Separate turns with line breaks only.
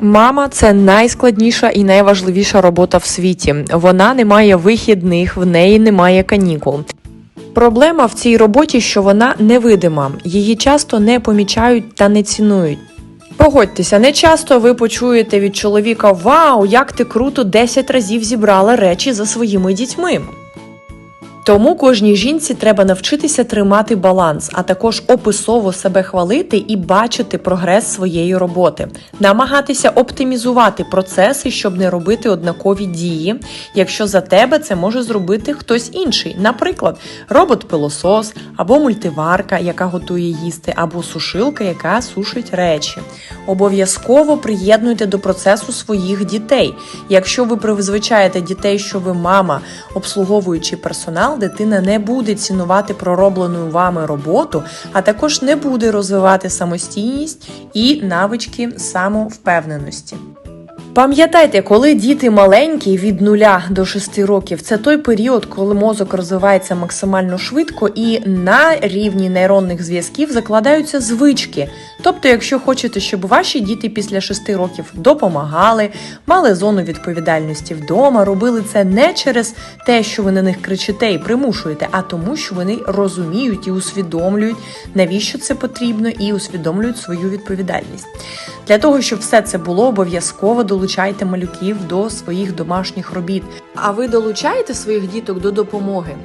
Мама це найскладніша і найважливіша робота в світі. Вона не має вихідних, в неї немає канікул. Проблема в цій роботі, що вона невидима, її часто не помічають та не цінують. Погодьтеся, не часто ви почуєте від чоловіка Вау, як ти круто 10 разів зібрала речі за своїми дітьми. Тому кожній жінці треба навчитися тримати баланс, а також описово себе хвалити і бачити прогрес своєї роботи, намагатися оптимізувати процеси, щоб не робити однакові дії, якщо за тебе це може зробити хтось інший, наприклад, робот-пилосос або мультиварка, яка готує їсти, або сушилка, яка сушить речі. Обов'язково приєднуйте до процесу своїх дітей. Якщо ви призвичаєте дітей, що ви мама, обслуговуючий персонал, дитина не буде цінувати пророблену вами роботу, а також не буде розвивати самостійність і навички самовпевненості. Пам'ятайте, коли діти маленькі від 0 до 6 років, це той період, коли мозок розвивається максимально швидко і на рівні нейронних зв'язків закладаються звички. Тобто, якщо хочете, щоб ваші діти після 6 років допомагали, мали зону відповідальності вдома, робили це не через те, що ви на них кричите і примушуєте, а тому, що вони розуміють і усвідомлюють, навіщо це потрібно, і усвідомлюють свою відповідальність. Для того, щоб все це було, обов'язково долучайте малюків до своїх домашніх робіт. А ви долучаєте своїх діток до допомоги?